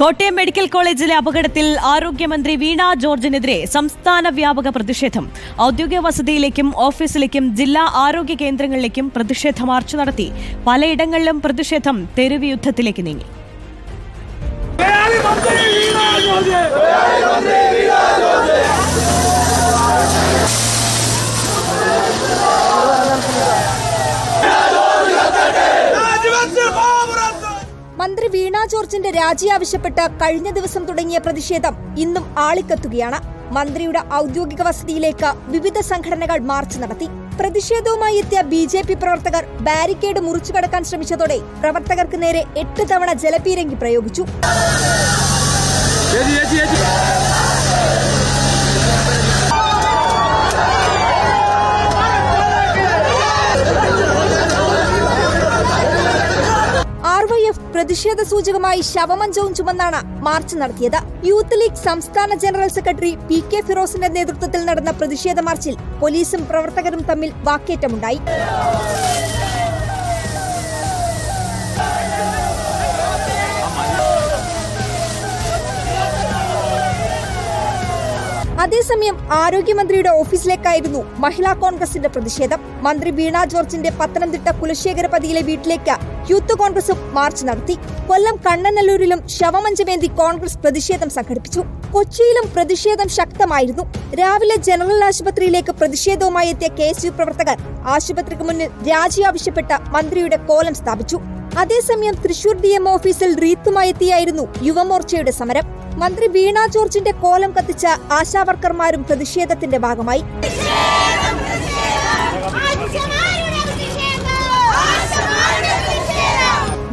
Kottayam medical കോളേജിലെ അപകടത്തിൽ ആരോഗ്യമന്ത്രി വീണ ജോർജിനെതിരെ സംസ്ഥാന വ്യാപക പ്രതിഷേധം. ഔദ്യോഗിക വസതിയിലേക്കും ഓഫീസിലേക്കും ജില്ലാ ആരോഗ്യ കേന്ദ്രങ്ങളിലേക്കും പ്രതിഷേധ മാർച്ച് നടത്തി. പലയിടങ്ങളിലും പ്രതിഷേധം തെരുവ് യുദ്ധത്തിലേക്ക് നീങ്ങി. മന്ത്രി വീണ ജോർജിന്റെ രാജി ആവശ്യപ്പെട്ട് കഴിഞ്ഞ ദിവസം തുടങ്ങിയ പ്രതിഷേധം ഇന്നും ആളിക്കത്തുകയാണ്. മന്ത്രിയുടെ ഔദ്യോഗിക വസതിയിലേക്ക് വിവിധ സംഘടനകൾ മാർച്ച് നടത്തി. പ്രതിഷേധവുമായി എത്തിയ ബി ജെ പി പ്രവർത്തകർ ബാരിക്കേഡ് മുറിച്ചു കടക്കാൻ ശ്രമിച്ചതോടെ പ്രവർത്തകർക്ക് നേരെ എട്ട് തവണ ജലപീരങ്കി പ്രയോഗിച്ചു. പ്രതിഷേധ സൂചകമായി ശവമഞ്ചവും ചുമന്നാണ് മാർച്ച് നടത്തിയത്. യൂത്ത് ലീഗ് സംസ്ഥാന ജനറൽ സെക്രട്ടറി പി കെ ഫിറോസിന്റെ നേതൃത്വത്തിൽ നടന്ന പ്രതിഷേധ മാർച്ചിൽ പോലീസും പ്രവർത്തകരും തമ്മിൽ വാക്കേറ്റമുണ്ടായി. അതേസമയം ആരോഗ്യമന്ത്രിയുടെ ഓഫീസിലേക്കായിരുന്നു മഹിളാ കോൺഗ്രസിന്റെ പ്രതിഷേധം. മന്ത്രി വീണ ജോർജിന്റെ പത്തനംതിട്ട കുലശേഖരപതിയിലെ വീട്ടിലേക്ക് യൂത്ത് കോൺഗ്രസും മാർച്ച് നടത്തി. കൊല്ലം കണ്ണനല്ലൂരിലും ശവമഞ്ചമേന്തി കോൺഗ്രസ് പ്രതിഷേധം സംഘടിപ്പിച്ചു. കൊച്ചിയിലും പ്രതിഷേധം ശക്തമായിരുന്നു. രാവിലെ ജനറൽ ആശുപത്രിയിലേക്ക് പ്രതിഷേധവുമായി എത്തിയ കെ എസ് യു പ്രവർത്തകർ ആശുപത്രിക്ക് മുന്നിൽ രാജി ആവശ്യപ്പെട്ട മന്ത്രിയുടെ കോലം സ്ഥാപിച്ചു. അതേസമയം തൃശൂർ ഡി എം ഓഫീസിൽ റീത്തുമായി എത്തിയായിരുന്നു യുവമോർച്ചയുടെ സമരം. മന്ത്രി വീണ ജോർജിന്റെ കോലം കത്തിച്ച ആശാവർക്കർമാരും പ്രതിഷേധത്തിന്റെ ഭാഗമായി.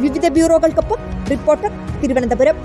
വിവിധ ബ്യൂറോകൾക്കൊപ്പം റിപ്പോർട്ടർ തിരുവനന്തപുരം.